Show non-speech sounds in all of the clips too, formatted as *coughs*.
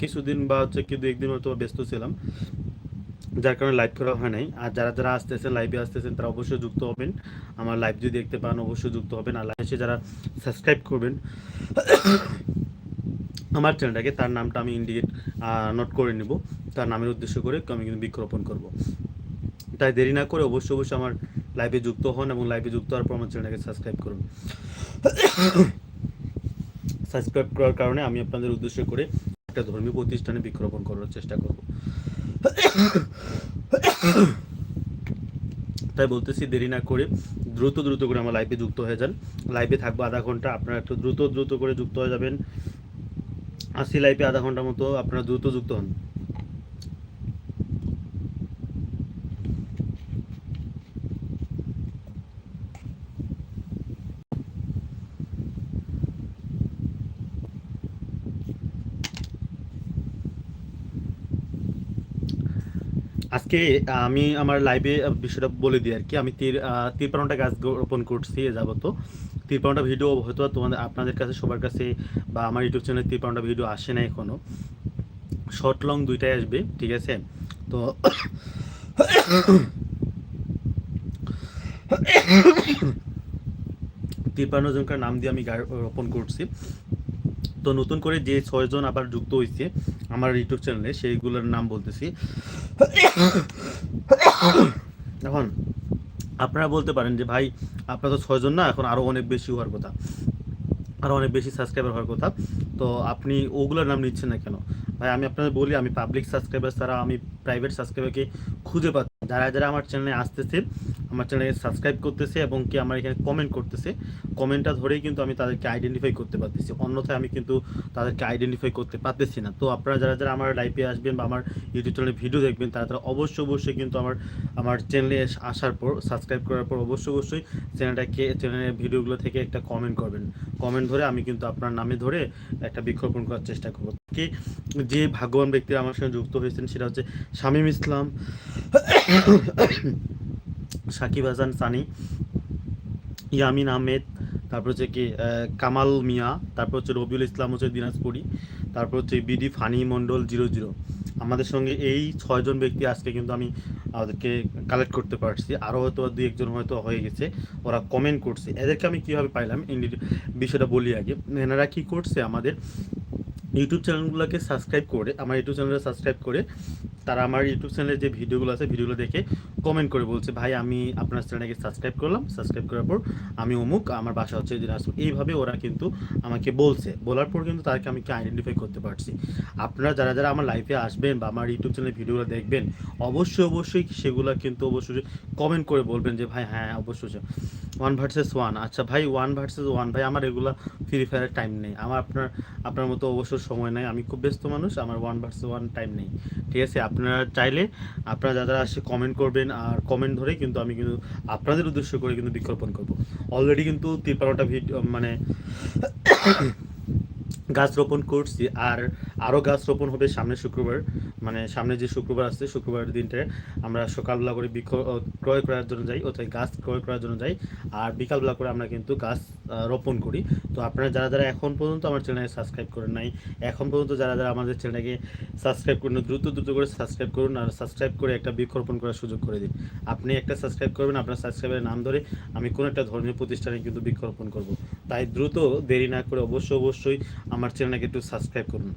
কিছুদিন বা হচ্ছে কি দু একদিন হয়তো ব্যস্ত ছিলাম, যার কারণে লাইভ করা হয় নাই। আর যারা যারা আসতেছেন লাইভে আসতেছেন, তারা অবশ্যই যুক্ত হবেন। আমার লাইভ যদি দেখতে পান, অবশ্যই যুক্ত হবেন। আর লাইভে যারা সাবস্ক্রাইব করবেন, আমার চ্যানেলটাকে তার নামটা আমি ইন্ডিকেট নোট করে নেব। তার নামের উদ্দেশ্য করে আমি কিন্তু বৃক্ষরোপণ করব। তাই দেরি না করে অবশ্যই অবশ্যই আমার লাইভে যুক্ত হন এবং লাইভে যুক্ত হওয়ার পর আমার চ্যানেলটাকে সাবস্ক্রাইব করুন। *coughs* সাবস্ক্রাইব করার কারণে আমি আপনাদের উদ্দেশ্য করে একটা ধর্মীয় প্রতিষ্ঠানে বৃক্ষরোপণ করার চেষ্টা করব। তাই বলতেছি দেরি না করে দ্রুত দ্রুত করে আমার লাইভে যুক্ত হয়ে যান। লাইভে থাকব আধা ঘণ্টা, আপনারা একটু দ্রুত দ্রুত করে যুক্ত হয়ে যাবেন। আসি লাইভে আধা ঘণ্টার মতো আপনারা দ্রুত যুক্ত হন। আজকে আমি আমার লাইভে বিষয়টা বলে দিই আর কি আমি তীর তিরপানোটা গাছ রোপণ করছি এ যাবত। তিরপানোটা ভিডিও হয়তো তোমাদের, আপনাদের কাছে, সবার কাছে বা আমার ইউটিউব চ্যানেলে তিরপানোটা ভিডিও আসে না এখনও। শর্ট লং দুইটাই আসবে, ঠিক আছে? তো *coughs* তিরপান্ন জনকার নাম দিয়ে আমি রোপণ করছি। তো নতুন করে যে ছয়জন আবার যুক্ত হয়েছে আমার ইউটিউব চ্যানেলে, সেইগুলোর নাম বলতেছি। এখন আপনারা বলতে পারেন যে, ভাই, আপনার তো ছয়জন না, এখন আরও অনেক বেশি হওয়ার কথা। আরও অনেক বেশি সাবস্ক্রাইবার হওয়ার কথা। তো আপনি ওগুলোর নাম নিচ্ছেন না কেন? ভাই, আমি আপনাদের বলি, আমি পাবলিক সাবস্ক্রাইবার ছাড়া আমি প্রাইভেট সাবস্ক্রাইবারকে খুঁজে পাচ্ছি যারা যারা আমার চ্যানেলে আসতেছে আমার চ্যানেলে সাবস্ক্রাইব করতেছে এবং কি আমার এখানে কমেন্ট করতেছে কমেন্টটা ধরেই কিন্তু আমি তাদেরকে আইডেন্টিফাই করতে পারতেছি। অন্যথায় আমি কিন্তু তাদেরকে আইডেন্টিফাই করতে পারতেছি না। তো আপনারা যারা যারা আমার লাইফে আসবেন বা আমার ইউটিউব চ্যানেলে ভিডিও দেখবেন, তারা তারা অবশ্যই অবশ্যই কিন্তু আমার আমার চ্যানেলে আসার পর সাবস্ক্রাইব করার পর অবশ্যই অবশ্যই চ্যানেলটাকে চ্যানেলের ভিডিওগুলো থেকে একটা কমেন্ট করবেন। কমেন্ট ধরে আমি কিন্তু আপনার নামে ধরে একটা বিজ্ঞাপন করার চেষ্টা করব। কি, যে ভাগ্যবান ব্যক্তি আমার সঙ্গে যুক্ত হয়েছেন, সেটা হচ্ছে শামীম ইসলাম। সাকিব হাসান, সানি, ইয়ামিন আহমেদ, তারপর হচ্ছে কি কামাল মিয়া, তারপর হচ্ছে রবিউল ইসলাম, হচ্ছে দিনাজপুরি, তারপর হচ্ছে BD funny Mondal zero zero. আমাদের সঙ্গে এই ছয়জন ব্যক্তি আজকে কিন্তু আমি আমাদেরকে কালেক্ট করতে পারছি। আরও হয়তো দুই একজন হয়তো হয়ে গেছে, ওরা কমেন্ট করছে। এদেরকে আমি কীভাবে পাইলাম? বিষয়টা বলি আগে। এনারা কী করছে আমাদের ইউটিউব চ্যানেলগুলোকে সাবস্ক্রাইব করে, আমার ইউটিউব চ্যানেলে সাবস্ক্রাইব করে, তারা আমার ইউটিউব চ্যানেলে যে ভিডিওগুলো আছে ভিডিওগুলো দেখে কমেন্ট করে বলছে, ভাই, আমি আপনার চ্যানেলকে সাবস্ক্রাইব করলাম। সাবস্ক্রাইব করার পর আমি অমুক, আমার বাসা হচ্ছে দিনাজপুর। এইভাবে ওরা কিন্তু আমাকে বলছে। বলার পর কিন্তু তাদেরকে আমি কি আইডেন্টিফাই করতে পারছি? আপনারা যারা যারা আমার লাইফে আসবেন বা আমার ইউটিউব চ্যানেলে ভিডিওগুলো দেখবেন, অবশ্যই অবশ্যই সেগুলো কিন্তু অবশ্যই কমেন্ট করে বলবেন যে, ভাই হ্যাঁ অবশ্যই। ওয়ান ভার্সেস ওয়ান আচ্ছা ভাই ওয়ান ভার্সেস ওয়ান ভাই, আমার এগুলো ফ্রি ফায়ারের টাইম নেই। আমার, আপনার আপনার মতো অবশ্য সময় নাই। আমি খুব ব্যস্ত মানুষ, আমার ওয়ান ভার্সেস ওয়ান টাইম নেই। ঠিক আছে? আপনারা চাইলে, আপনারা যারা আসে কমেন্ট করবেন, আর কমেন্ট ধরে কিন্তু আমি কিন্তু আপনাদের উদ্দেশ্য করে কিন্তু বিজ্ঞাপন করব। অলরেডি কিন্তু তিপ্পান্নটা ভিডিও মানে গাছ রোপণ করছি আর আরও গাছ রোপণ হবে সামনে শুক্রবার। মানে সামনে যে শুক্রবার আছে শুক্রবার দিনটায় আমরা সকালবেলা করে বৃক্ষ ক্রয় করার জন্য যাই, অর্থাৎ গাছ ক্রয় করার জন্য যাই। আর বিকালবেলা করে আমরা কিন্তু গাছ রোপণ করি। তো আপনারা যারা যারা এখন পর্যন্ত আমার চ্যানেলে সাবস্ক্রাইব করেন নাই, এখন পর্যন্ত যারা যারা আমাদের চ্যানেলকে সাবস্ক্রাইব করুন দ্রুত দ্রুত করে সাবস্ক্রাইব করুন আর সাবস্ক্রাইব করে একটা বৃক্ষরোপণ করার সুযোগ করে দিন। আপনি একটা সাবস্ক্রাইব করবেন, আপনার সাবস্ক্রাইবের নাম ধরে আমি কোনো একটা ধর্মীয় প্রতিষ্ঠানে কিন্তু বৃক্ষরোপণ করব। তাই দ্রুত দেরি না করে অবশ্যই অবশ্যই আমার চ্যানেলকে একটু সাবস্ক্রাইব করুন।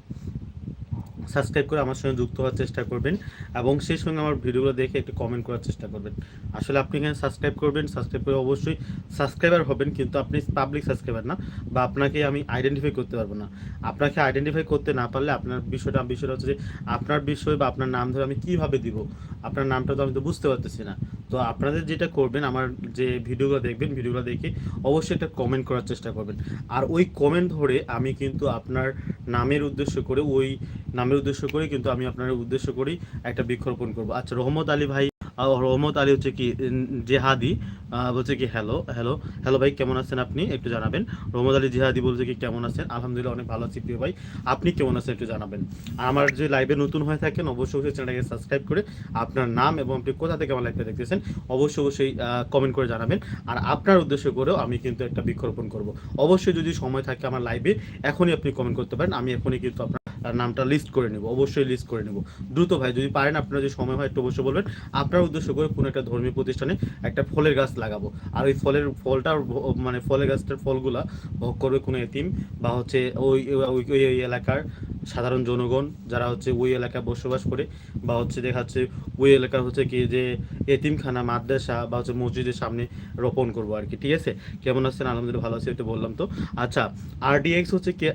সাবস্ক্রাইব করে আমার সঙ্গে যুক্ত হওয়ার চেষ্টা করবেন এবং সেই সঙ্গে আমার ভিডিওগুলো দেখে একটু কমেন্ট করার চেষ্টা করবেন। আসলে আপনি এখানে সাবস্ক্রাইব করবেন সাবস্ক্রাইব করে অবশ্যই সাবস্ক্রাইবার হবেন, কিন্তু আপনি পাবলিক সাবস্ক্রাইবার না বা আপনাকে আমি আইডেন্টিফাই করতে পারব না। আপনাকে আইডেন্টিফাই করতে না পারলে আপনার বিষয়টা বিষয়টা হচ্ছে যে আপনার বিষয় বা আপনার নাম ধরে আমি কীভাবে দিব? আপনার নামটা তো আমি তো বুঝতে পারতেছি না। তো আপনাদের যেটা করবেন, আমার যে ভিডিওগুলো দেখবেন, ভিডিওগুলো দেখে অবশ্যই একটা কমেন্ট করার চেষ্টা করবেন। আর ওই কমেন্ট ধরে আমি কিন্তু আপনার নামের উদ্দেশ্য করে ওই নামের উদ্দেশ্য করে, কিন্তু আমি আপনার উদ্দেশ্য করেই একটা বৃক্ষরোপণ করব। আচ্ছা রহমত আলী ভাই রহমত আলী হচ্ছে কি জেহাদি বলছে কি হ্যালো হ্যালো হ্যালো ভাই, কেমন আছেন আপনি? একটু জানাবেন। রহমত আলী জেহাদি বলছে কি, কেমন আছেন? আলহামদুলিল্লাহ, অনেক ভালো আছি প্রিয় ভাই। আপনি কেমন আছেন একটু জানাবেন। আমার যে লাইভে নতুন হয়ে থাকেন, অবশ্যই অবশ্যই চ্যানেলটাকে সাবস্ক্রাইব করে আপনার নাম এবং আপনি কোথা থেকে আমার লাইভটা দেখতেছেন, অবশ্যই অবশ্যই কমেন্ট করে জানাবেন। আর আপনার উদ্দেশ্য করেও আমি কিন্তু একটা বৃক্ষরোপণ করব। অবশ্যই যদি সময় থাকে আমার লাইভে এখনই আপনি কমেন্ট করতে পারেন। আমি এখনই কিন্তু আপনার আর নামটা লিস্ট করে নেব, অবশ্যই লিস্ট করে নেব। দ্রুত ভাই, যদি পারেন আপনারা যদি সময় হয় একটু অবশ্যই বলবেন, আপনার উদ্দেশ্য করে কোনো একটা ধর্মীয় প্রতিষ্ঠানে একটা ফলের গাছ লাগাবো। আর ওই ফলের ফলটা মানে ফলের গাছটার ফলগুলা ভোগ করবে কোনো এতিম বা হচ্ছে ওই ওই এলাকার সাধারণ জনগণ যারা হচ্ছে ওই এলাকায় বসবাস করে বা হচ্ছে দেখা যাচ্ছে ওই এলাকার হচ্ছে কি যে এতিমখানা, মাদ্রাসা বা হচ্ছে মসজিদের সামনে রোপণ করব আর কি, ঠিক আছে? কেমন আছেন? আলহামদুলিল্লাহ ভালো আছি এটা বললাম তো। আচ্ছা আরডিএক্স হচ্ছে কি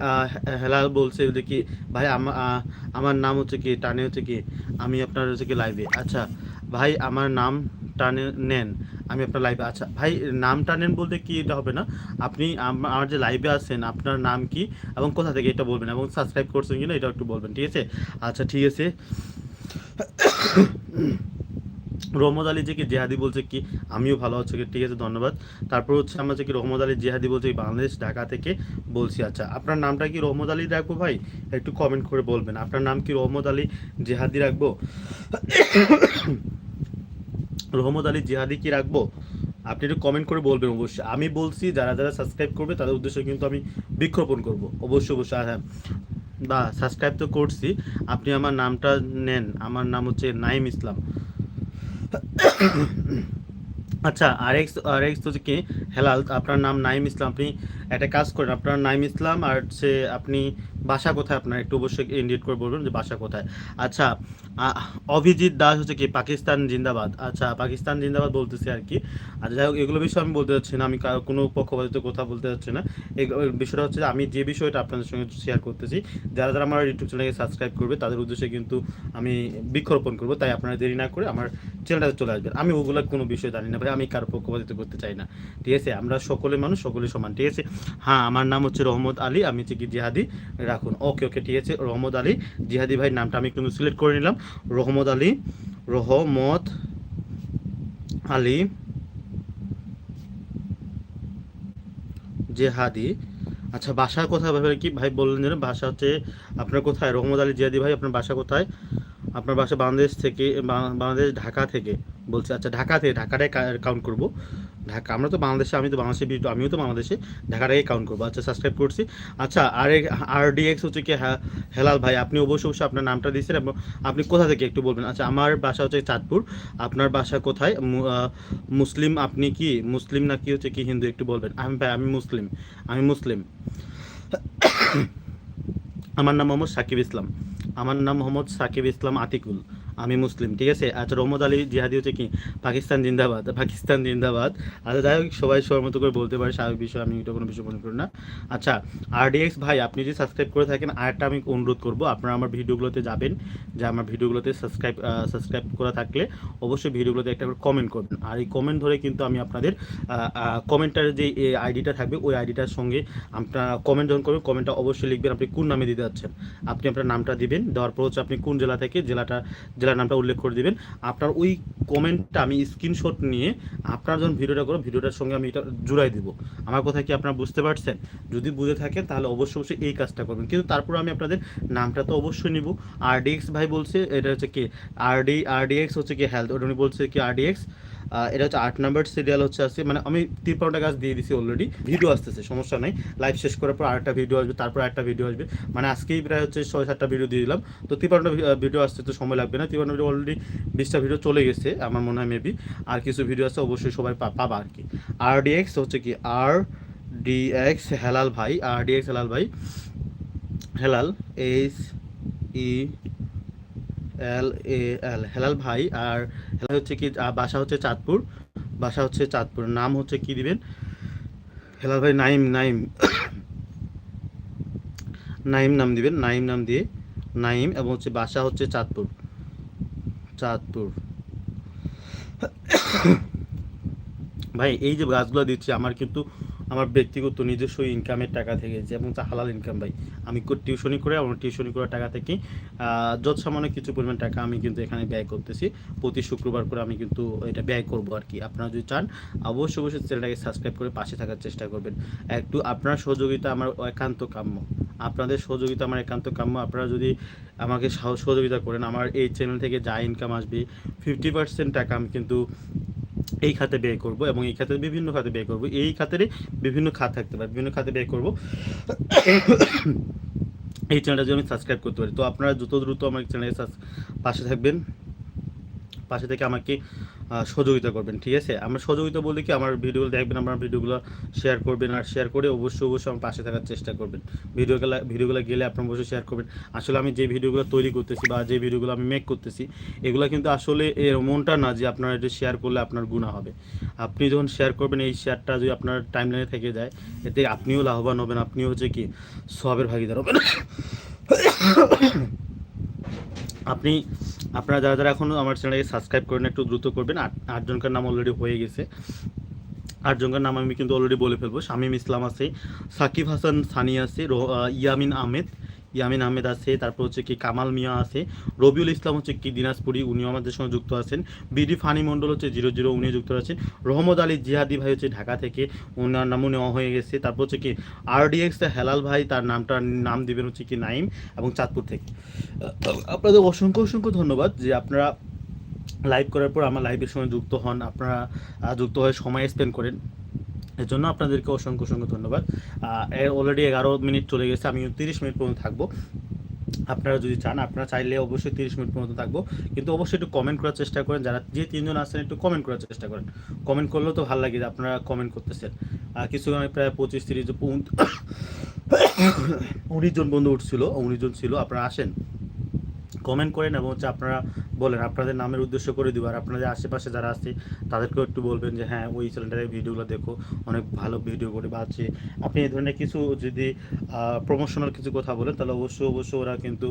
হেলাল বলছে কি, ভাই, আমা- আমার নাম হচ্ছে কি, টানে হচ্ছে কি, আমি আপনার হচ্ছে কি লাইভে আচ্ছা ভাই, আমার নাম টানে, নেন। আমি আপনার লাইভে আচ্ছা ভাই, নামটা নেন বলতে কি এটা হবে না? আপনি আমার যে লাইভে আছেন, আপনার নাম কি এবং কোথা থেকে এটা বলবেন এবং সাবস্ক্রাইব করছেন কিনা এটা একটু বলবেন, ঠিক আছে? আচ্ছা ঠিক আছে। রহমদ আলী যে কি জেহাদি বলছে কি, আমিও ভালো আছি কি ঠিক আছে, ধন্যবাদ। তারপর হচ্ছে আমরা যে কি রহমদ আলী জেহাদি বলছে বাংলাদেশ, ঢাকা থেকে বলছি আচ্ছা আপনার নামটা কি রহমদ আলী রাখব ভাই? একটু কমেন্ট করে বলবেন, আপনার নাম কি রহমদ আলী জেহাদি রাখব? রহমদ আলী জিহাদি কি রাখব? আপনি একটু কমেন্ট করে বলবেন অবশ্যই। আমি বলছি, যারা যারা সাবস্ক্রাইব করবে, তাদের উদ্দেশ্যে কিন্তু আমি বৃক্ষরোপণ করব। অবশ্যই অবশ্যই। আর হ্যাঁ বা সাবস্ক্রাইব তো করছি। আপনি আমার নামটা নেন। আমার নাম হচ্ছে নাইম ইসলাম। আচ্ছা আর এক্স আর এক্স হচ্ছে কি? হেলাল, আপনার নাম নাইম ইসলাম। আপনি একটা কাজ করেন। আপনার নাইম ইসলাম আর হচ্ছে আপনি বাসা কোথায় আপনার? একটু অবশ্যই ইন্ডিকেট করে বলবেন যে বাসা কোথায়। আচ্ছা অভিজিৎ দাস হচ্ছে কি? পাকিস্তান জিন্দাবাদ। আচ্ছা পাকিস্তান জিন্দাবাদ বলতেছি আর কি। আচ্ছা যাই হোক, এগুলো বিষয়ে আমি বলতে চাচ্ছি না। আমি কোনো পক্ষপাতিত কথা বলতে চাচ্ছি না। এই বিষয়টা হচ্ছে আমি যে বিষয়টা আপনাদের সঙ্গে শেয়ার করতেছি, যারা যারা আমার ইউটিউব চ্যানেলকে সাবস্ক্রাইব করবে, তাদের উদ্দেশ্যে কিন্তু আমি বৃক্ষরোপণ করব। তাই আপনারা দেরি না করে আমার চ্যানেলটাতে চলে আসবেন। আমি ওগুলো কোনো বিষয় জানি না ভাই। আমি কারও পক্ষপাতিত করতে চাই না। ঠিক আছে? আমরা সকলে মানুষ, সকলে সমান। ঠিক আছে? হ্যাঁ আমার নাম হচ্ছে রহমত আলী। আমি হচ্ছে কি জিহাদি। রাখুন। ওকে ওকে ঠিক আছে। রহমত আলী জিহাদি ভাই নামটা আমি কিন্তু সিলেক্ট করে নিলাম। রহমত আলী রহমত আলী জেহাদি। আচ্ছা বাসা কোথায়? ভাই কি ভাই বললেন যেন? বাসা হচ্ছে আপনার কোথায়? রহমত আলী জিয়াদি ভাই, আপনার বাসা কোথায়? আপনার বাসা বাংলাদেশ থেকে, বাংলাদেশ, ঢাকা থেকে বলছে। আচ্ছা ঢাকা থেকে, ঢাকাটাই কাউন্ট করব। ঢাকা। আমরা তো বাংলাদেশে, আমি তো বাংলাদেশে আমিও তো বাংলাদেশে ঢাকাটাকে কাউন্ট করব। আচ্ছা সাবস্ক্রাইব করছি। আচ্ছা আর আর ডিএক্স হচ্ছে কি হেলাল ভাই, আপনি অবশ্যই অবশ্যই আপনার নামটা দিয়েছেন এবং আপনি কোথা থেকে একটু বলবেন? আচ্ছা আমার বাসা হচ্ছে চাঁদপুর। আপনার বাসা কোথায়? মুসলিম আপনি কি? মুসলিম না কি হচ্ছে কি হিন্দু? একটু বলবেন। আমি ভাই, আমি মুসলিম। আমি মুসলিম। *coughs* আমার নাম মোহাম্মদ সাকিব ইসলাম। আমার নাম মোহাম্মদ সাকিব ইসলাম আতিকুল। আমি মুসলিম, ঠিক আছে? আচ্ছা রহমদ আলী জিহাদি হচ্ছে কি? পাকিস্তান জিন্দাবাদ পাকিস্তান জিন্দাবাদ। আচ্ছা যাই হোক, সবাই সবার মতো করে বলতে পারে, স্বাভাবিক বিষয়, আমি এটা কোনো বিষয় মনে করি না। আচ্ছা আরডিএক্স ভাই, আপনি যদি সাবস্ক্রাইব করে থাকেন, আরেকটা আমি অনুরোধ করব, আপনারা আমার ভিডিওগুলোতে যাবেন, যে আমার ভিডিওগুলোতে সাবস্ক্রাইব সাবস্ক্রাইব করা থাকলে অবশ্যই ভিডিওগুলোতে একটা করে কমেন্ট করবেন। আর এই কমেন্ট ধরে কিন্তু আমি আপনাদের কমেন্টার যে আইডিটা থাকবে, ওই আইডিটার সঙ্গে আপনার কমেন্ট যখন করবেন কমেন্টটা অবশ্যই লিখবেন, আপনি কোন নামে দিতে যাচ্ছেন। আপনি আপনার নামটা দিবেন, দেওয়ার পর হচ্ছে আপনি কোন জেলা থেকে, জেলাটা জেলার নামটা উল্লেখ করে দিবেন। আপনার ওই কমেন্টটা আমি স্ক্রিনশট নিয়ে আপনার যখন ভিডিওটা করো ভিডিওটার সঙ্গে আমি এটা জুড়াই দেবো। আমার কথা কি আপনারা বুঝতে পারছেন? যদি বুঝে থাকেন তাহলে অবশ্যই অবশ্যই এই কাজটা করবেন। কিন্তু তারপর আমি আপনাদের নামটা তো অবশ্যই নিব। আরডিএক্স ভাই বলছে, এটা হচ্ছে কি? আরডি আরডিএক্স হচ্ছে কি? হেলথ ওটা উনি বলছে কি? আরডিএক্স এটা হচ্ছে আট নাম্বার সিরিয়াল হচ্ছে আছে মানে আমি তিরপাউন্ডা গাছ দিয়ে দিছি অলরেডি ভিডিও আসতেছে, সমস্যা নাই। লাইভ শেষ করার পর আরেকটা ভিডিও আসবে, তারপর একটা ভিডিও আসবে। মানে আজকেই প্রায় হচ্ছে ছয় সাতটা ভিডিও দিয়ে দিলাম। তো তিরপাউন্ডা ভিডিও আসতে তো সময় লাগবে না। তিরপাউন্ডা ভিডিও অলরেডি বিশটা ভিডিও চলে গেছে, আমার মনে হয় মেবি আর কিছু ভিডিও আছে অবশ্যই সবাই পাবা আর কি। আর ডিএক্স হচ্ছে কি? আর ডিএক্স হেলাল ভাই আর ডিএক্স হেলাল ভাই। Helal H E L A L Helal ভাই। আর হেলাল হচ্ছে কি বাসা হচ্ছে চাঁদপুর। বাসা হচ্ছে চাঁদপুর। নাম হচ্ছে কি দিবেন? হেলাল ভাই, নাইম নাইম। নাইম নাম দিবেন, নাইম নাম দিয়ে। নাইম এবং হচ্ছে বাসা হচ্ছে চাঁদপুর। চাঁদপুর। ভাই, এই যে গাছগুলো দিচ্ছি, আমার কিন্তু আমার ব্যক্তিগত নিজস্ব ইনকামের টাকা থেকে যেমন তা হালাল ইনকাম ভাই। আমি টিউশনি করে আমার টিউশনি করার টাকা থেকে যত সামান্য কিছু পরিমাণ টাকা আমি কিন্তু এখানে ব্যয় করতেছি। প্রতি শুক্রবার করে আমি কিন্তু এটা ব্যয় করব আর কি। আপনারা যদি চান, অবশ্যই অবশ্যই চ্যানেলটাকে সাবস্ক্রাইব করে পাশে থাকার চেষ্টা করবেন। একটু আপনার সহযোগিতা আমার একান্ত কাম্য। আপনাদের সহযোগিতা আমার একান্ত কাম্য। আপনারা যদি আমাকে সাহ- সহযোগিতা করেন, আমার এই চ্যানেল থেকে যা ইনকাম আসবে ফিফটি পার্সেন্ট টাকা আমি কিন্তু এই খাতে ব্যয় করব এবং এই খাতে বিভিন্ন খাতে ব্যয় করব। এই খাতেরই বিভিন্ন খাত থাকতে পারে, বিভিন্ন খাতে ব্যয় করব। এই চ্যানেলটা যদি আমি সাবস্ক্রাইব করতে পারি। তো আপনারা দ্রুত দ্রুত আমার চ্যানেলে পাশে থাকবেন পাশে থেকে আমাকে সহযোগিতা করবেন, ঠিক আছে? আমার সহযোগিতা বলতে কি, আমার ভিডিওগুলো দেখবেন, আমার ভিডিওগুলো শেয়ার করবেন, আর শেয়ার করে অবশ্যই অবশ্যই আমার পাশে থাকার চেষ্টা করবেন। ভিডিওগুলো ভিডিওগুলো গেলে আপনারা অবশ্যই শেয়ার করবেন। আসলে আমি যে ভিডিওগুলো তৈরি করতেছি বা যে ভিডিওগুলো আমি মেক করতেছি, এগুলো কিন্তু আসলে এর মনটা না যে আপনারা এটা শেয়ার করলে আপনার গুণা হবে। আপনি যখন শেয়ার করবেন, এই শেয়ারটা যদি আপনার টাইমলাইনে থেকে যায়, এতে আপনিও লাভবান হবেন আপনিও হচ্ছে কি, সবের ভাগিদার হবেন। *coughs* আপনি আপনারা যারা যারা এখনও আমার চ্যানেলকে সাবস্ক্রাইব করেন, একটু দ্রুত করবেন। আট, আটজনকার নাম অলরেডি হয়ে গেছে। আটজনকার নাম আমি কিন্তু অলরেডি বলে ফেলব। শামীম ইসলাম আছে, সাকিব হাসান সানি আছে ইয়ামিন আহমেদ ইয়ামিন আহমেদ আছে, তারপর হচ্ছে কি কামাল মিয়া আছে, রবিউল ইসলাম হচ্ছে কি দিনাজপুরি, উনিও আমাদের সঙ্গে যুক্ত আছেন। বিডি ফানি মণ্ডল হচ্ছে জিরো জিরো, উনিও যুক্ত আছেন। রহমদ আলী জিহাদি ভাই হচ্ছে ঢাকা থেকে, ওনার নামও নেওয়া হয়ে গেছে। তারপর হচ্ছে কি আরডিএক্স হেলাল ভাই, তার নামটা নাম দিবেন হচ্ছে কি নাইম এবং চাঁদপুর থেকে। আপনাদের অসংখ্য অসংখ্য ধন্যবাদ যে আপনারা লাইভ করার পর আমার লাইভের সঙ্গে যুক্ত হন। আপনারা যুক্ত হয়ে সময় স্পেন্ড করেন। এর জন্য আপনাদেরকে অসংখ্য অসংখ্য ধন্যবাদ। অলরেডি এগারো মিনিট চলে গেছে আমি তিরিশ মিনিট পর্যন্ত থাকব। আপনারা যদি চান, আপনারা চাইলে অবশ্যই তিরিশ মিনিট পর্যন্ত থাকব। কিন্তু অবশ্যই একটু কমেন্ট করার চেষ্টা করেন, যারা যে তিনজন আছেন একটু কমেন্ট করার চেষ্টা করেন। কমেন্ট করলেও তো ভালো লাগে যে আপনারা কমেন্ট করতেছেন। আর কিছু আমি প্রায় পঁচিশ তিরিশ উনিশ জন বন্ধু উঠছিল, উনিশ জন ছিল, আপনারা আসেন। কমেন্ট করেন এবং হচ্ছে আপনারা বলেন, আপনাদের নামের উদ্দেশ্য করে দিব। আর আপনাদের আশেপাশে যারা আছে, তাদেরকেও একটু বলবেন যে হ্যাঁ ওই চ্যানেলটার ভিডিওগুলো দেখো, অনেক ভালো ভিডিও করে বা আছে আপনি এই ধরনের কিছু যদি প্রমোশনাল কিছু কথা বলেন, তাহলে অবশ্যই অবশ্যই ওরা কিন্তু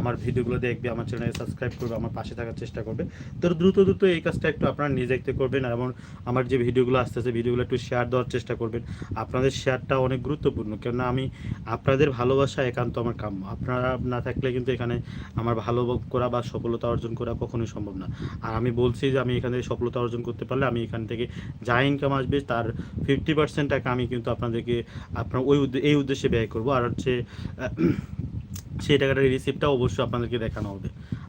আমার ভিডিওগুলো দেখবে, আমার চ্যানেলে সাবস্ক্রাইব করবে, আমার পাশে থাকার চেষ্টা করবে। তো দ্রুত দ্রুত এই কাজটা একটু আপনারা নিজেকে করবেন এবং আমার যে ভিডিওগুলো আসতে আসতেছে ভিডিওগুলো একটু শেয়ার দেওয়ার চেষ্টা করবেন। আপনাদের শেয়ারটা অনেক গুরুত্বপূর্ণ। কেননা আমি আপনাদের ভালোবাসা একান্ত আমার কাম্য। আপনারা না থাকলে কিন্তু এখানে আমার ভালো করা বা সফলতা অর্জন করা কখনোই সম্ভব না। আর আমি বলছি যে আমি এখান থেকে সফলতা অর্জন করতে পারলে আমি এখান থেকে যা ইনকাম আসবে তার ফিফটি পার্সেন্ট টাকা আমি কিন্তু আপনাদেরকে আপনার ওই এই উদ্দেশ্যে ব্যয় করব। আর হচ্ছে সেই টাকাটার রিসিপ্টটা অবশ্যই আপনাদেরকে দেখানো হবে।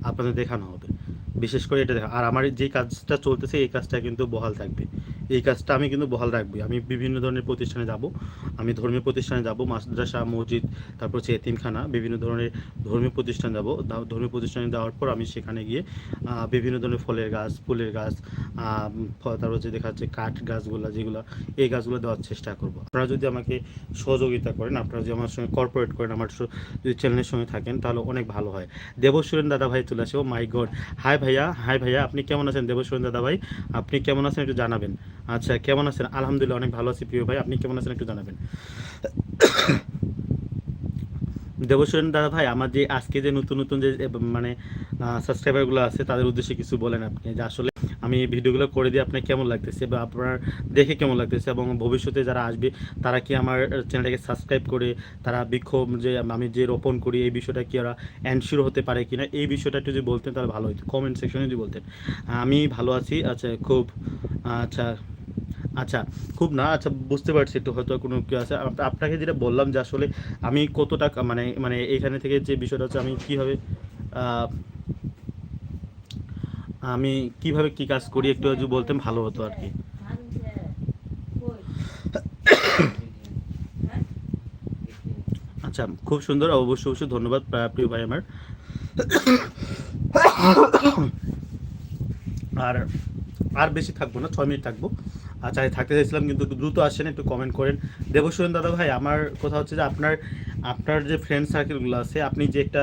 আপনাদের দেখানো হবে। বিশেষ করে এটা দেখা, আর আমার যে কাজটা চলতেছে, এই কাজটা কিন্তু বহাল থাকবে। এই কাজটা আমি কিন্তু বহাল রাখব। আমি বিভিন্ন ধরনের প্রতিষ্ঠানে যাব। আমি ধর্মীয় প্রতিষ্ঠানে যাব, মাদ্রাসা, মসজিদ, তারপর হচ্ছে এতিমখানা, বিভিন্ন ধরনের ধর্মীয় প্রতিষ্ঠান যাব। ধর্মীয় প্রতিষ্ঠানে যাওয়ার পর আমি সেখানে গিয়ে বিভিন্ন ধরনের ফলের গাছ, ফুলের গাছ তারপর হচ্ছে দেখা যাচ্ছে কাঠ গাছগুলো, যেগুলো, এই গাছগুলো দেওয়ার চেষ্টা করব। আপনারা যদি আমাকে সহযোগিতা করেন, আপনারা যদি আমার সঙ্গে কর্পোরেট করেন, আমার যদি চ্যানেলের সঙ্গে থাকেন, তাহলে অনেক ভালো হয়। দেবসুরেন দাদা ভাই চলে আসে ও মাই গড হাই ভাইয়া হাই ভাইয়া, আপনি কেমন আছেন? দেবসুরেন দাদা ভাই, আপনি কেমন আছেন একটু জানাবেন। আচ্ছা কেমন আছেন? আলহামদুলিল্লাহ, অনেক ভালো আছি প্রিয় ভাই, আপনি কেমন আছেন একটু জানাবেন। দেবসরেন দাদা ভাই, আমার যে আজকে যে নতুন নতুন যে মানে সাবস্ক্রাইবারগুলো আছে, তাদের উদ্দেশ্যে কিছু বলেন আপনি, যে আসলে আমি ভিডিওগুলো করে দিয়ে আপনার কেমন লাগতেছে বা আপনার দেখে কেমন লাগতেছে এবং ভবিষ্যতে যারা আসবে, তারা কি আমার চ্যানেলটাকে সাবস্ক্রাইব করে, তারা বিক্ষোভ যে আমি যে রোপণ করি, এই বিষয়টা কি ওরা অ্যানসিওর হতে পারে কিনা, এই বিষয়টা যদি বলতেন তাহলে ভালো হতো কমেন্ট সেকশনে যদি বলতেন। আমি ভালো আছি আচ্ছা খুব আচ্ছা আচ্ছা খুব না আচ্ছা বুঝতে পারছি একটু, হয়তো কোনো কেউ আছে। আপনাকে যেটা বললাম যে আসলে আমি কত টাকা মানে মানে এখানে থেকে যে বিষয়টা হচ্ছে আমি কীভাবে আমি কীভাবে কি কাজ করি একটু যদি বলতেন, ভালো হতো আর কি। আচ্ছা খুব সুন্দর, অবশ্যই অবশ্যই ধন্যবাদ প্রিয় ভাই আমার। আর আর বেশি থাকব না, ছয় মিনিট থাকব। আচ্ছা থাকতে চাইছিলাম, কিন্তু একটু দ্রুত আসেন, একটু কমেন্ট করেন। দেবসূরন দাদা ভাই, আমার কথা হচ্ছে যে আপনার আপনার যে ফ্রেন্ড সার্কেলগুলো আছে, আপনি যে একটা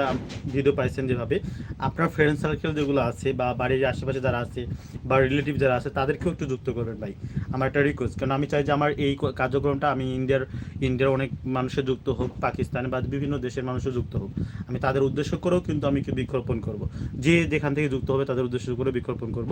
ভিডিও পাইছেন যেভাবে, আপনার ফ্রেন্ড সার্কেল যেগুলো আছে বা বাড়ির আশেপাশে যারা আছে বা রিলেটিভ যারা আছে, তাদেরকেও একটু যুক্ত করবেন ভাই। আমার একটা রিকোয়েস্ট কারণ আমি চাই যে আমার এই কার্যক্রমটা আমি ইন্ডিয়ার ইন্ডিয়ার অনেক মানুষের যুক্ত হোক, পাকিস্তানে বা বিভিন্ন দেশের মানুষের যুক্ত হোক। আমি তাদের উদ্দেশ্য করেও কিন্তু আমি কি বৃক্ষরোপণ করব। যে যেখান থেকে যুক্ত হবে তাদের উদ্দেশ্য করে বৃক্ষরোপণ করব।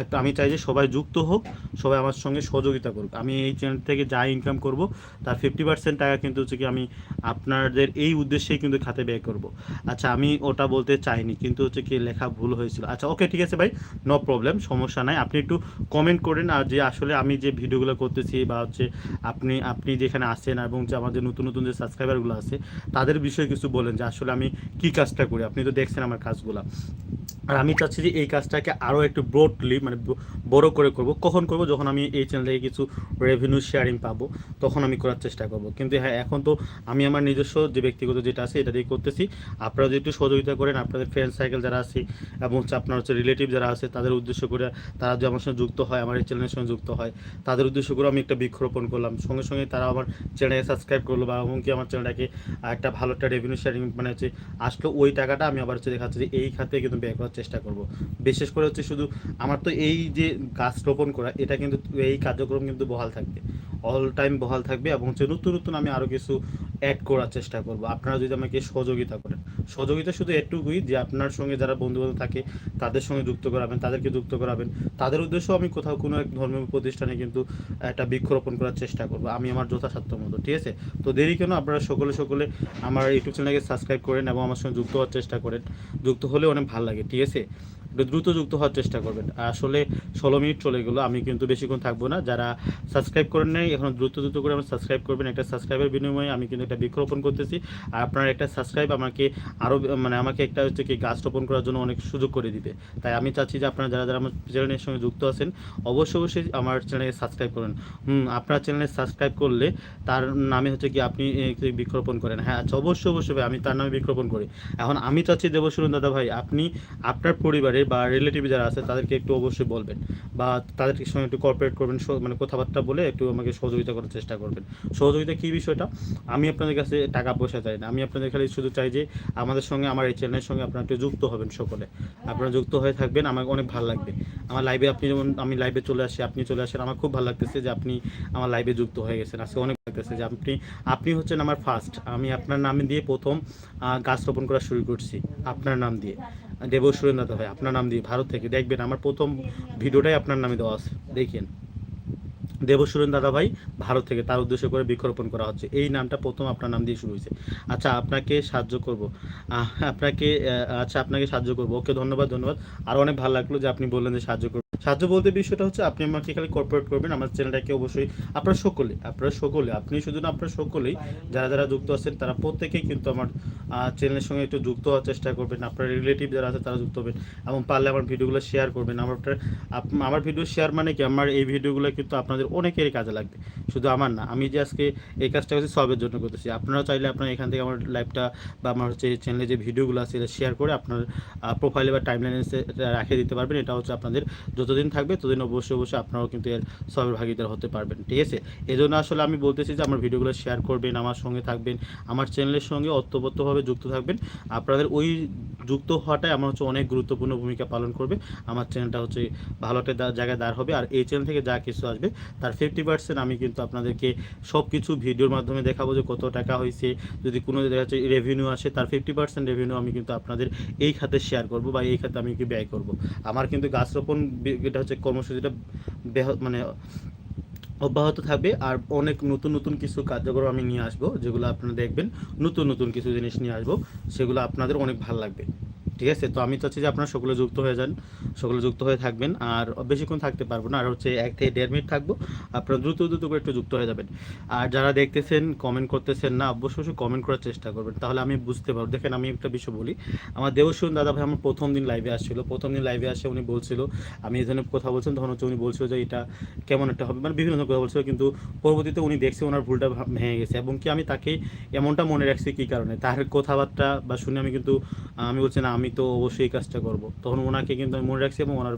একটা, আমি চাই যে সবাই যুক্ত হোক, সবাই আমার সঙ্গে সহযোগিতা করুক। আমি এই চ্যানেল থেকে যা ইনকাম করব, তার ফিফটি পার্সেন্ট টাকা কিন্তু হচ্ছে কি আমি আপনাদের এই উদ্দেশ্যেই কিন্তু খাতে ব্যয় করব। আচ্ছা আমি ওটা বলতে চাইনি, কিন্তু হচ্ছে কি লেখা ভুল হয়েছিল। আচ্ছা ওকে ঠিক আছে ভাই নো প্রবলেম সমস্যা নাই। আপনি একটু কমেন্ট করেন আর যে আসলে আমি যে ভিডিওগুলো করতেছি বা হচ্ছে আপনি আপনি যেখানে আসেন এবং যে আমাদের নতুন নতুন যে সাবস্ক্রাইবারগুলো আছে, তাদের বিষয়ে কিছু বলেন যে আসলে আমি কি কাজটা করি? আপনি তো দেখছেন আমার কাজগুলো। আর আমি চাচ্ছি যে এই কাজটাকে আরও একটু ব্রডলি মানে বড় করে করব। কখন করব? যখন আমি এই চ্যানেল থেকে কিছু রেভিনিউ শেয়ারিং পাবো, তখন আমি করার চেষ্টা করব। কিন্তু হ্যাঁ এখন তো আমি আমার নিজস্ব যে ব্যক্তিগত যেটা আছে, এটা দিয়ে করতেছি। আপনারা যদি একটু সহযোগিতা করেন, আপনাদের ফ্রেন্ড সার্কেল যারা আছে, এবং হচ্ছে আপনার হচ্ছে রিলেটিভ যারা আছে, তাদের উদ্দেশ্য করে তারা যদি আমার সঙ্গে যুক্ত হয়, আমার এই চ্যানেলের সঙ্গে যুক্ত হয়, তাদের উদ্দেশ্য করে আমি একটা বৃক্ষরোপণ করলাম। সঙ্গে সঙ্গে তারা আমার চ্যানেলকে সাবস্ক্রাইব করল, বা এমনকি আমার চ্যানেলটাকে একটা ভালো একটা রেভিনিউ শেয়ারিং মানে হচ্ছে আসলো, ওই টাকাটা আমি আবার হচ্ছে দেখাচ্ছি যে এই খাতে কিন্তু ব্যয় করার চেষ্টা করব। বিশেষ করে হচ্ছে শুধু আমার তো এই যে গাছ রোপণ করা, এটা কিন্তু এই কার্যক্রম কিন্তু বহাল থাকবে। অল টাইম বহাল থাকবে এবং হচ্ছে নতুন নতুন আমি আরও কিছু অ্যাড করার চেষ্টা করব। আপনারা যদি আমাকে সহযোগিতা করেন। সহযোগিতা শুধু এটুকুই যে আপনার সঙ্গে যারা বন্ধু বান্ধব থাকে, তাদের সঙ্গে যুক্ত করাবেন, তাদেরকে যুক্ত করাবেন। তাদের উদ্দেশ্য আমি কোথাও কোনো এক ধর্মীয় প্রতিষ্ঠানে কিন্তু একটা বৃক্ষরোপণ করার চেষ্টা করব। আমি আমার যথাসাধ্য মতো, ঠিক আছে? তো দেরি কেন? আপনারা সকলে সকলে আমার ইউটিউব চ্যানেলকে সাবস্ক্রাইব করেন এবং আমার সঙ্গে যুক্ত হওয়ার চেষ্টা করেন। যুক্ত হলে অনেক ভালো লাগে, ঠিক আছে? দ্রুত যুক্ত হওয়ার চেষ্টা করবেন। আসলে ষোলো মিনিট চলে গেলো, আমি কিন্তু বেশিক্ষণ থাকব না। যারা সাবস্ক্রাইব করেন নাই, এখন দ্রুত দ্রুত করে আমার সাবস্ক্রাইব করবেন। একটা সাবস্ক্রাইবের বিনিময়ে আমি কিন্তু একটা বৃক্ষরোপণ করতেছি। আর আপনার একটা সাবস্ক্রাইব আমাকে আরও মানে আমাকে একটা হচ্ছে কি গাছ রোপণ করার জন্য অনেক সুযোগ করে দিবে। তাই আমি চাচ্ছি যে আপনারা যারা যারা আমার চ্যানেলের সঙ্গে যুক্ত আছেন, অবশ্যই অবশ্যই আমার চ্যানেলে সাবস্ক্রাইব করেন। হুম, আপনার চ্যানেলে সাবস্ক্রাইব করলে তার নামে হচ্ছে কি আপনি বৃক্ষরোপণ করেন। হ্যাঁ আচ্ছা অবশ্যই অবশ্যই আমি তার নামে বৃক্ষরোপণ করি। এখন আমি চাচ্ছি দেবশুরন দাদা ভাই, আপনি আপনার পরিবারে বা রিলেটিভ যারা আছে, তাদেরকে একটু অবশ্যই বলবেন বা তাদের সঙ্গে একটু কর্পোরেট করবেন মানে কথাবার্তা বলে একটু আমাকে সহযোগিতা করার চেষ্টা করবেন। সহযোগিতা কী বিষয়টা? আমি আপনাদের কাছে টাকা পয়সা চাই না। আমি আপনাদের খালি শুধু চাই যে আমাদের সঙ্গে, আমার এই চ্যানেলের সঙ্গে আপনারা একটু যুক্ত হবেন সকলে। আপনারা যুক্ত হয়ে থাকবেন আমাকে অনেক ভালো লাগবে। আমার লাইভে আপনি যেমন, আমি লাইভে চলে আসি, আপনি চলে আসেন, আমার খুব ভালো লাগতেছে যে আপনি আমার লাইভে যুক্ত হয়ে গেছেন। আজকে অনেক লাগতেছে যে আপনি আপনি হচ্ছেন আমার ফার্স্ট আমি আপনার নামে দিয়ে প্রথম গাছ রোপণ করা শুরু করছি, আপনার নাম দিয়ে। দেব সুরেন্দ্রনাথ ভাই, আপনার নাম দিয়ে ভারত থেকে দেখবেন আমার প্রথম ভিডিওটাই আপনার নামে দেওয়া আছে। দেখেন। দেবসুরেন দাদা ভাই ভারত থেকে তার উদ্দেশ্য করে বৃক্ষরোপণ করা হচ্ছে। এই নামটা প্রথম আপনার নাম দিয়ে শুরু হয়েছে। আচ্ছা আপনাকে সাহায্য করব। আপনাকে আচ্ছা আপনাকে সাহায্য করব। ওকে, ধন্যবাদ ধন্যবাদ। আর অনেক ভালো লাগল যে আপনি বললেন যে সাহায্য করবেন সাহায্য বলতে বিষয়টা হচ্ছে, আপনি আমাকে খালি কর্পোরেট করবেন, আমার চ্যানেলটাকে অবশ্যই আপনারা সকলে আপনারা সকলে আপনি শুধু না আপনারা সকলেই যারা যারা যুক্ত আছেন, তারা প্রত্যেকেই কিন্তু আমার চ্যানেলের সঙ্গে একটু যুক্ত হওয়ার চেষ্টা করবেন। আপনার রিলেটিভ যারা আছে, তারা যুক্ত হবেন। এবং পারলে আমার ভিডিওগুলো শেয়ার করবেন। আমার আমার ভিডিও শেয়ার মানে কি? আমার এই ভিডিওগুলো কিন্তু আপনাদের অনেকেরই কাজে লাগবে। শুধু আমার না, আমি যে আজকে এই কাজটা করছি, সবের জন্য করতেছি। আপনারা চাইলে আপনারা এখান থেকে আমার লাইভটা বা আমার হচ্ছে চ্যানেলে যে ভিডিওগুলো আছে, এটা শেয়ার করে আপনার প্রোফাইলে বা টাইম লাইনে রাখে দিতে পারবেন। এটা হচ্ছে আপনাদের যতদিন থাকবে, ততদিন অবশ্যই অবশ্যই আপনারাও কিন্তু এর সবের ভাগিদার হতে পারবেন। ঠিক আছে? এই জন্য আসলে আমি বলতেছি যে, আমার ভিডিওগুলো শেয়ার করবেন, আমার সঙ্গে থাকবেন, আমার চ্যানেলের সঙ্গে অত্যবত্যভাবে যুক্ত থাকবেন। আপনাদের ওই যুক্ত হওয়াটাই আমার হচ্ছে অনেক গুরুত্বপূর্ণ ভূমিকা পালন করবে। আমার চ্যানেলটা হচ্ছে ভালো একটা জায়গায় দাঁড় হবে। আর এই চ্যানেল থেকে যা কিছু আসবে তার ফিফটি পার্সেন্ট আমি কিন্তু আপনাদেরকে সব কিছু ভিডিওর মাধ্যমে দেখাবো যে কত টাকা হয়েছে। যদি কোনো দেখা যাচ্ছে রেভিনিউ আসে, তার ফিফটি পার্সেন্ট রেভিনিউ আমি কিন্তু আপনাদের এই খাতে শেয়ার করব বা এই খাতে আমি কি ব্যয় করব। আমার কিন্তু গাছ রোপণ এটা হচ্ছে কর্মসূচিটা মানে অব্যাহত থাকবে আর অনেক নতুন নতুন কিছু কার্যক্রম আমি নিয়ে আসব, যেগুলো আপনারা দেখবেন, নতুন নতুন কিছু জিনিস নিয়ে আসব, সেগুলো আপনাদের অনেক ভালো লাগবে। ঠিক আছে? তো আমি চাচ্ছি যে আপনারা সকলে যুক্ত হয়ে যান, সকলে যুক্ত হয়ে থাকবেন, আর বেশিক্ষণ থাকতে পারব না, আর হচ্ছে এক থেকে দেড় মিনিট থাকব। আপনারা দ্রুত দ্রুত করে একটু যুক্ত হয়ে যাবেন। আর যারা দেখতেছেন কমেন্ট করতেছেন না, অবশ্যই অবশ্যই কমেন্ট করার চেষ্টা করবেন, তাহলে আমি বুঝতে পারব। দেখেন, আমি একটা বিষয় বলি। আমার দেবসুন দাদা ভাই আমার প্রথম দিন লাইভে আসছিল। প্রথম দিন লাইভে আসে উনি বলছিল, আমি এই ধরনের কথা বলছেন তখন হচ্ছে উনি বলছিল যে এটা কেমন একটা হবে মানে বিভিন্ন ধরনের কথা বলছিল, কিন্তু পরবর্তীতে উনি দেখছে ওনার ভুলটা ভেঙে গেছে, এবং কি আমি তাকে এমনটা মনে রাখছি কী কারণে? তার কথাবার্তা বা শুনে আমি কিন্তু, আমি বলছি না, আমি তো অবশ্যই এই কাজটা করব। তখন ওনাকে কিন্তু আমি মনে রাখছি এবং ওনার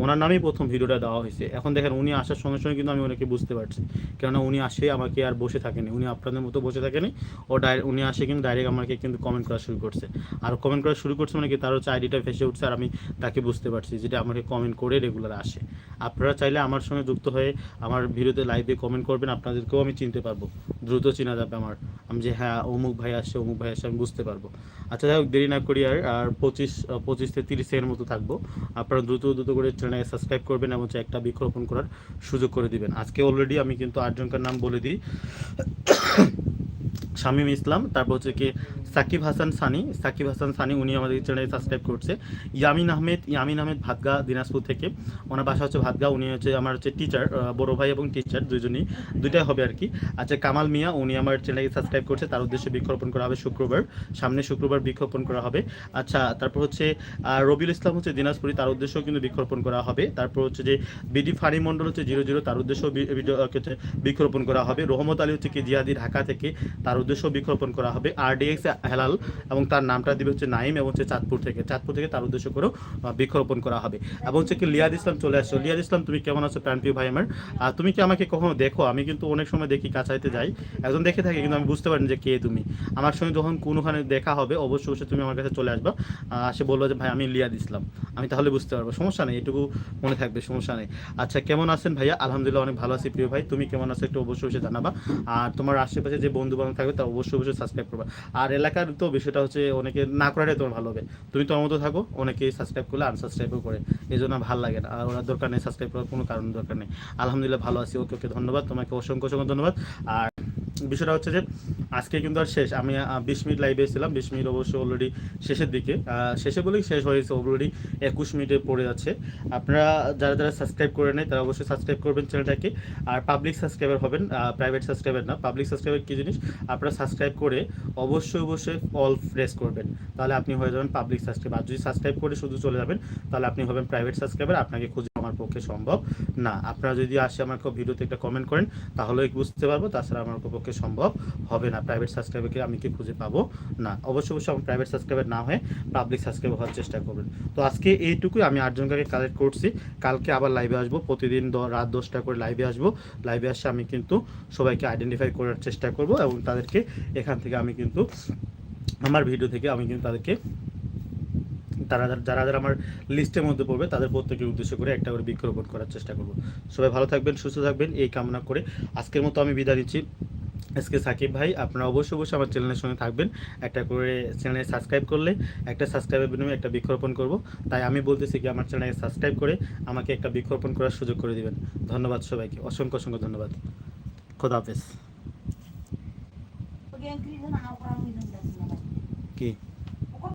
ওনার নামেই প্রথম ভিডিওটা দেওয়া হয়েছে। এখন দেখেন উনি আসার সঙ্গে সঙ্গে কিন্তু আমি ওনাকে বুঝতে পারছি। কেননা উনি আসে আমাকে আর বসে থাকেনি। উনি আপনাদের মতো বসে থাকেনি। ও ডাই উনি আসে কিন্তু ডাইরেক্ট আমাকে কিন্তু কমেন্ট করা শুরু করছে। আর কমেন্ট করা শুরু করছে মানে কি? তার হচ্ছে আইডিটা ভেসে উঠছে আর আমি তাকে বুঝতে পারছি যেটা আমাকে কমেন্ট করে রেগুলার আসে। আপনারা চাইলে আমার সঙ্গে যুক্ত হয়ে আমার ভিডিওতে লাইভে কমেন্ট করবেন। আপনাদেরকেও আমি চিনতে পারব। দ্রুত চেনা যাবে আমার। আমি যে হ্যাঁ অমুক ভাই আসছে, অমুক ভাই আসছে, আমি বুঝতে পারব। আচ্ছা যাই হোক, দেরি না করি আর আর পঁচিশ পঁচিশ থেকে তিরিশ সেকেন্ড মতো থাকব। আপনারা দ্রুত দ্রুত করে চ্যানেলে সাবস্ক্রাইব করবেন এবং একটা বৃক্ষরোপণ করার সুযোগ করে দিবেন। আজকে অলরেডি আমি কিন্তু আটজনকার নাম বলে দিই। শামীম ইসলাম, তারপর হচ্ছে কি সাকিব হাসান সানি। সাকিব হাসান সানি, উনি আমাদের চ্যানেলে সাবস্ক্রাইব করছে। ইয়ামিন আহমেদ ইয়ামিন আহমেদ ভাতগা দিনাজপুর থেকে। ওনার বাসা হচ্ছে ভাতগা, উনি হচ্ছে আমার হচ্ছে টিচার বড় ভাই এবং টিচার দুজনই দুইটাই হবে আর কি। আচ্ছা কামাল মিয়া, উনি আমার চ্যানেলে সাবস্ক্রাইব করছে। তার উদ্দেশ্যে বৃক্ষরোপণ করা হবে শুক্রবার। সামনে শুক্রবার বৃক্ষরোপণ করা হবে। আচ্ছা তারপর হচ্ছে রবিউল ইসলাম হচ্ছে দিনাজপুরি, তার উদ্দেশ্যেও কিন্তু বৃক্ষরোপণ করা হবে। তারপর হচ্ছে যে বিডি ফানি মণ্ডল হচ্ছে জিরো জিরো তার উদ্দেশ্যেও বৃক্ষরোপণ করা হবে। রহমত আলী হচ্ছে কি জিয়াদি ঢাকা থেকে, তার উদ্দেশ্যেও বৃক্ষরোপণ করা হবে আরডিএক্স হেলাল এবং তার নামটা দিবে হচ্ছে নাইম এবং হচ্ছে চাঁদপুর থেকে। চাঁদপুর থেকে তার উদ্দেশ্য করেও বৃক্ষরোপণ করা হবে। এবং হচ্ছে কি লিয়াদ ইসলাম চলে আসছো। লিয়াদ ইসলাম, তুমি কেমন আছো প্রাণপ্রিয় ভাই আমার? তুমি কি আমাকে কখনো দেখো? আমি কিন্তু অনেক সময় দেখি, কাছাইতে যাই। একজন দেখে থাকি, কিন্তু আমি বুঝতে পারিনি যে কে তুমি। আমার সঙ্গে যখন কোনোখানে দেখা হবে, অবশ্যই অবশ্যই তুমি আমার কাছে চলে আসবা। সে বলল যে, ভাই, আমি লিয়াদ ইসলাম। আমি তাহলে বুঝতে পারব। সমস্যা নেই, এটুকু মনে থাকবে, সমস্যা নেই। আচ্ছা কেমন আছেন ভাইয়া? আলহামদুলিল্লাহ, অনেক ভালো আছি, প্রিয় ভাই। তুমি কেমন আছো একটু অবশ্যই অবশ্যই জানাবা। আর তোমার আশেপাশে যে বন্ধু বান্ধব থাকবে তা অবশ্যই অবশ্যই সাবস্ক্রাইব করবা। আর এলাকার তো বিষয়টা হচ্ছে, অনেকে না করাটাই তোমার ভালো হবে। তুমি তোমার মতো থাকো অনেকে সাবস্ক্রাইব করলে আনসাবস্ক্রাইবও করে। এই জন্য ভালো লাগে না। আর ওরা দরকার নেই সাবস্ক্রাইব করার, কোনো কারণ দরকার নেই। আলহামদুলিল্লাহ, ভালো আছি। ওকে ওকে, ধন্যবাদ। তোমাকে অসংখ্য অসংখ্য ধন্যবাদ। আর বিষয়টা হচ্ছে যে, আজকে কিন্তু আর শেষ। আমি বিশ মিনিট লাইভে এসেছিলাম বিশ মিনিট অবশ্য অলরেডি শেষের দিকে। শেষে বলেই শেষ হয়েছে অলরেডি একুশ মিনিটে পড়ে যাচ্ছে। আপনারা যারা যারা সাবস্ক্রাইব করে নেয়, তারা অবশ্যই সাবস্ক্রাইব করবেন চ্যানেলটাকে। আর পাবলিক সাবস্ক্রাইবার হবেন প্রাইভেট সাবস্ক্রাইবার না। পাবলিক সাবস্ক্রাইবার কী জিনিস? আপনারা সাবস্ক্রাইব করে অবশ্যই অবশ্যই অল প্রেস করবেন। তাহলে আপনি হয়ে যাবেন পাবলিক সাবস্ক্রাইবার আর যদি সাবস্ক্রাইব করে শুধু চলে যাবেন, তাহলে আপনি হবেন প্রাইভেট সাবস্ক্রাইবার আপনাকে খুঁজে আমার পক্ষে সম্ভব না। আপনারা যদি আসে আমাকে ভিডিওতে একটা কমেন্ট করেন তাহলে বুঝতে পারব, তাছাড়া আমার পক্ষে সম্ভব হবে না। প্রাইভেট সাবস্ক্রাইবারকে আমি কি খুঁজে পাবো? না। অবশ্য অবশ্যই আমার প্রাইভেট সাবস্ক্রাইবার না হয়ে পাবলিক সাবস্ক্রাইবার হওয়ার চেষ্টা করবেন। তো আজকে এইটুকুই আমি আটজনকে কালেক্ট করছি। কালকে আবার লাইভে আসব। প্রতিদিন রাত দশটা করে লাইভে আসব। লাইভে আসে আমি কিন্তু সবাইকে আইডেন্টিফাই করার চেষ্টা করব এবং তাদেরকে এখান থেকে আমি কিন্তু আমার ভিডিও থেকে আমি কিন্তু তাদেরকে তারা যারা- যারা আমার লিস্টের মধ্যে পড়বে তাদের প্রত্যেকের উদ্দেশ্য করে একটা করে বৃক্ষরোপণ করার চেষ্টা করব। সবাই ভালো থাকবেন সুস্থ থাকবেন এই কামনা করে আজকের মতো আমি বিদায় নিচ্ছি। আজকে সাকিব ভাই আপনারা অবশ্যই অবশ্যই আমার চ্যানেলের সঙ্গে থাকবেন। একটা করে চ্যানেলে সাবস্ক্রাইব করলে একটা সাবস্ক্রাইবের বিনিময়ে একটা বৃক্ষরোপণ করব। তাই আমি বলতেছি কি আমার চ্যানেলে সাবস্ক্রাইব করে আমাকে একটা বৃক্ষরোপণ করার সুযোগ করে দিবেন। ধন্যবাদ সবাইকে অসংখ্য অসংখ্য ধন্যবাদ। খোদা হাফেজ। Pag yung kriso na ako parang minundas na ba? কি?